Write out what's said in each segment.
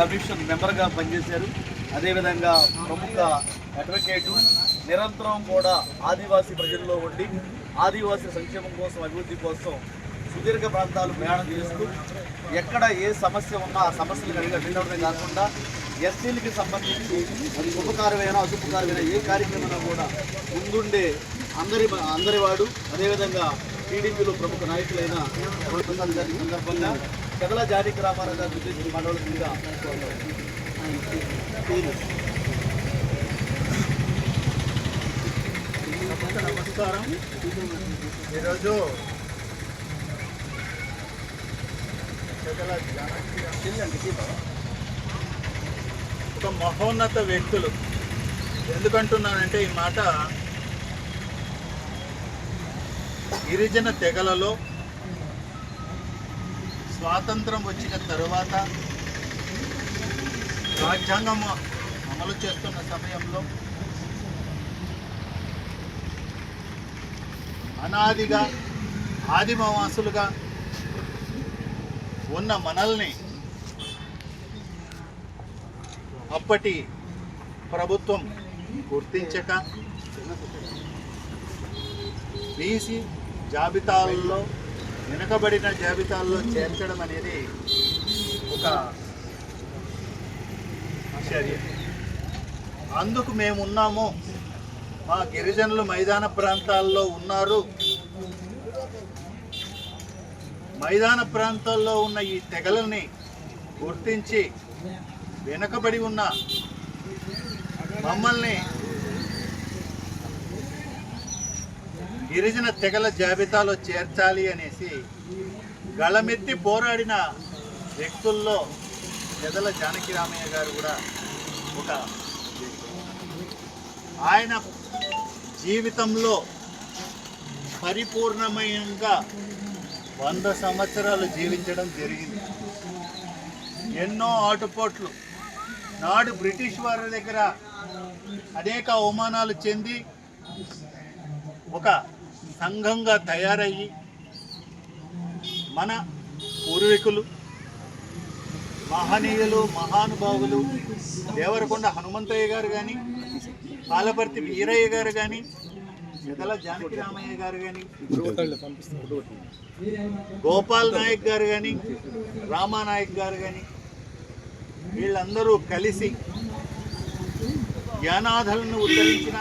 Commission మెంబర్గా పనిచేశారు. అదేవిధంగా ప్రముఖ అడ్వకేటు నిరంతరం కూడా ఆదివాసీ ప్రజల్లో ఉండి ఆదివాసీ సంక్షేమం కోసం అభివృద్ధి కోసం సుదీర్ఘ ప్రాంతాలు ప్రయాణం చేస్తూ ఎక్కడ ఏ సమస్య ఉన్నా ఆ సమస్యలు కనుక అడ్డుకోవడమే కాకుండా ఎస్టీలకి సంబంధించి అది ఉపకారమైన అశుభకార్యమైనా ఏ కార్యక్రమైనా కూడా ముందుండే అందరి అందరి వాడు అదేవిధంగా టీడీపీలో ప్రముఖ నాయకులైన ప్రసాద్ గారి సందర్భంగా పెదల జానకి రామారావు గారి ఉద్దేశించి మాట్లాడుతుందిగా నమస్కారం. ఈరోజు ఒక మహోన్నత వ్యక్తులు. ఎందుకంటున్నానంటే ఈ మాట గిరిజన తెగలలో స్వాతంత్రం వచ్చిన తరువాత రాజ్యాంగం అమలు చేస్తున్న సమయంలో అనాదిగా ఆదిమవాసులుగా ఉన్న మనల్ని అప్పటి ప్రభుత్వం గుర్తించక బీసీ జాబితాల్లో వెనుకబడిన జాబితాల్లో చేర్చడం అనేది ఒక చర్య అందుకు మేము ఉన్నాము మా గిరిజనులు మైదాన ప్రాంతాల్లో ఉన్నారు. మైదాన ప్రాంతాల్లో ఉన్న ఈ తెగలని గుర్తించి వెనుకబడి ఉన్న మమ్మల్ని గిరిజన తెగల జాబితాలో చేర్చాలి అనేసి గళమెత్తి పోరాడిన వ్యక్తుల్లో పెదల జానకి రామయ్య గారు కూడా ఒక ఆయన జీవితంలో పరిపూర్ణమయంగా వంద సంవత్సరాలు జీవించడం జరిగింది. ఎన్నో ఆటుపోట్లు. నాడు బ్రిటిష్ వారి దగ్గర అనేక అవమానాలు చెంది ఒక సంఘంగా తయారయ్యి మన పూర్వీకులు మహనీయులు మహానుభావులు దేవరకొండ హనుమంతయ్య గారు కానీ పాలపర్తి వీరయ్య గారు కానీ మిగల జానకి రామయ్య గారు కానీ గోపాల్ నాయక్ గారు కానీ రామానాయక్ గారు కానీ వీళ్ళందరూ కలిసి యానాథలను ఉద్ధరించిన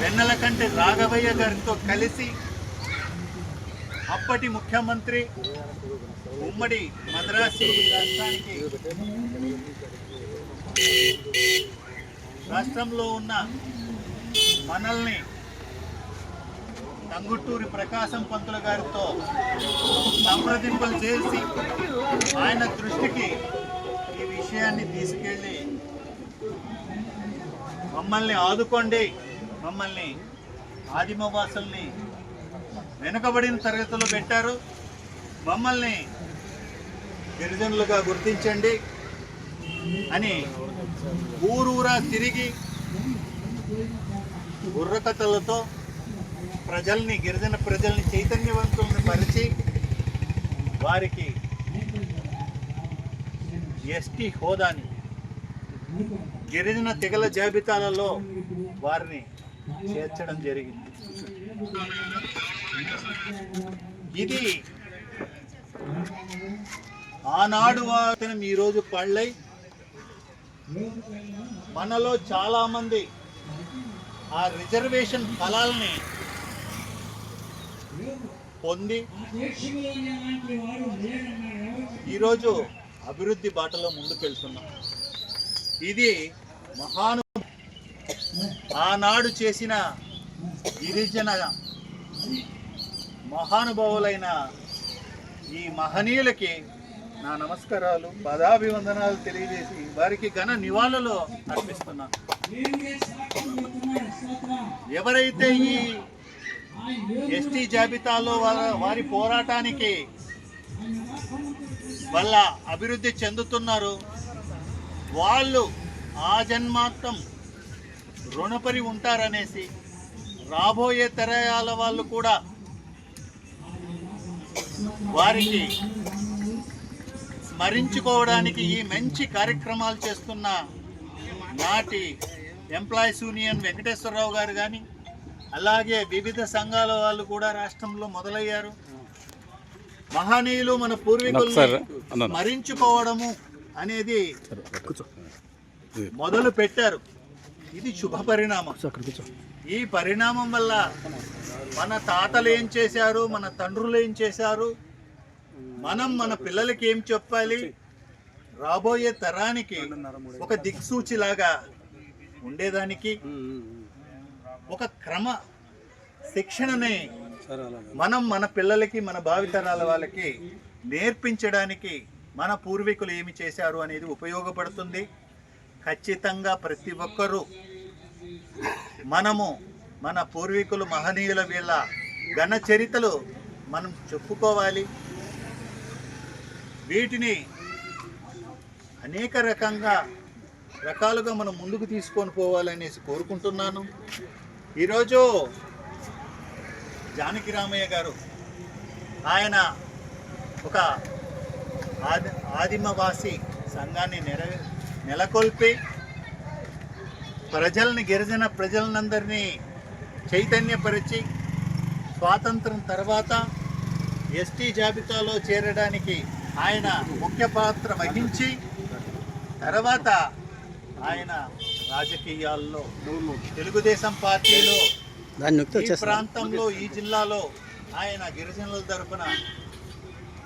వెన్నెల కంటే రాఘవయ్య గారితో కలిసి అప్పటి ముఖ్యమంత్రి ఉమ్మడి మద్రాసు రాష్ట్రానికి రాష్ట్రంలో ఉన్న మనల్ని తంగుటూరి ప్రకాశం పంతుల గారితో సంప్రదింపులు చేసి ఆయన దృష్టికి ఈ విషయాన్ని తీసుకెళ్ళి మమ్మల్ని ఆదుకోండి. మమ్మల్ని ఆదిమవాసుల్ని వెనుకబడిన తరగతులు పెట్టారు. మమ్మల్ని గిరిజనులుగా గుర్తించండి అని ఊరూరా తిరిగి బుర్రకథలతో ప్రజల్ని గిరిజన ప్రజల్ని చైతన్యవంతులను పరిచి వారికి ఎస్టీ హోదాని గిరిజన తెగల జాబితాలలో వారిని చేర్చడం జరిగింది. ఇది ఆనాడు వాతనం ఈరోజు పళ్ళై మనలో చాలామంది ఆ రిజర్వేషన్ ఫలాల్ని పొంది ఈరోజు అభివృద్ధి బాటలో ముందుకెళ్తున్నాం. ఇది మహాను ఆనాడు చేసిన గిరిజన మహానుభావులైన ఈ మహనీయులకి నా నమస్కారాలు పదాభివందనాలు తెలియజేసి వారికి ఘన నివాళులు అర్పిస్తున్నాను ఎవరైతే ఈ ఎస్టీ జాబితాలో వారి పోరాటానికి వల్ల అభివృద్ధి చెందుతున్నారు వాళ్ళు ఆ జన్మాంతం రుణపరి ఉంటారనేసి రాబోయే తరయాల వాళ్ళు కూడా వారికి స్మరించుకోవడానికి ఈ మంచి కార్యక్రమాలు చేస్తున్న నాటి ఎంప్లాయీస్ యూనియన్ వెంకటేశ్వరరావు గారు కానీ అలాగే వివిధ సంఘాల వాళ్ళు కూడా రాష్ట్రంలో మొదలయ్యారు. మహనీయులు మన పూర్వీకులు స్మరించుకోవడము అనేది మొదలు పెట్టారు. ఇది శుభ పరిణామం. ఈ పరిణామం వల్ల మన తాతలు ఏం చేశారు? మన తండ్రులు ఏం చేశారు? మనం మన పిల్లలకి ఏం చెప్పాలి? రాబోయే తరానికి ఒక దిక్సూచిలాగా ఉండేదానికి ఒక క్రమ శిక్షణని మనం మన పిల్లలకి మన భావితరాల వాళ్ళకి నేర్పించడానికి మన పూర్వీకులు ఏమి చేశారు అనేది ఉపయోగపడుతుంది. ఖచ్చితంగా ప్రతి ఒక్కరూ మనము మన పూర్వీకులు మహనీయుల వీళ్ళ ఘన చరితలు మనం చెప్పుకోవాలి. వీటిని అనేక రకంగా రకాలుగా మనం ముందుకు తీసుకొని పోవాలనేసి కోరుకుంటున్నాను. ఈరోజు జానకి రామయ్య గారు ఆయన ఒక ఆది ఆదిమవాసి సంఘాన్ని నెర నెలకొల్పి ప్రజల్ని గిరిజన ప్రజలందరినీ చైతన్యపరిచి స్వాతంత్రం తర్వాత ఎస్టీ జాబితాలో చేరడానికి ఆయన ముఖ్య పాత్ర వహించి తర్వాత ఆయన రాజకీయాల్లో తెలుగుదేశం పార్టీలో ఈ ప్రాంతంలో ఈ జిల్లాలో ఆయన గిరిజనుల తరపున